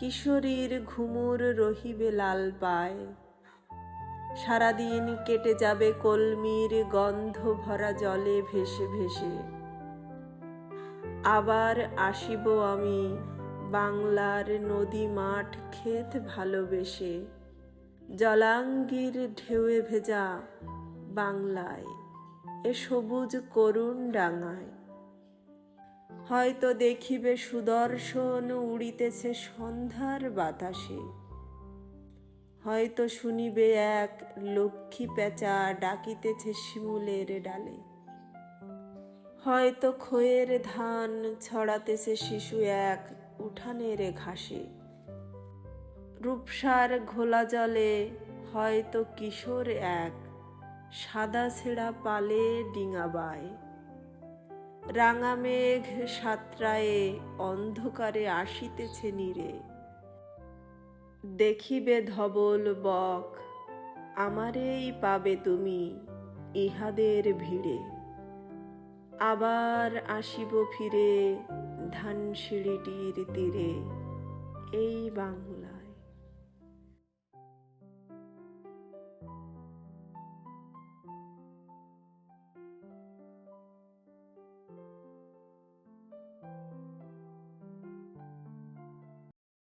কিশোরীর ঘুমুর রহিবে লাল পায়। সারাদিন কেটে যাবে কলমির গন্ধ ভরা জলে ভেসে ভেসে। আবার আসিব আমি বাংলার নদী মাঠ ক্ষেত ভালোবেসে। জলাঙ্গির ঢেউয়ে ভেজা বাংলায় এ সবুজ করুণ ডাঙায়। হয়তো দেখিবে সুদর্শন উড়িতেছে সন্ধ্যার বাতাসে। হয়তো শুনিবে এক লক্ষ্মী পেঁচা ডাকিতেছে শিমুলের ডালে। হয়তো খয়ের ধান ছড়াতেছে শিশু এক উঠানের ঘাসে। রূপসার ঘোলা জলে হয়তো কিশোর এক সাদা ছেঁড়া পালে ডিঙাবায় রাঙা মেঘ সাতরায়ে অন্ধকারে আসিতেছে নীরে। দেখিবে ধবল বক, আমারেই পাবে তুমি ইহাদের ভিড়ে। আবার আসিব ফিরে ধানসিঁড়িটির তীরে, এই বাংলায়।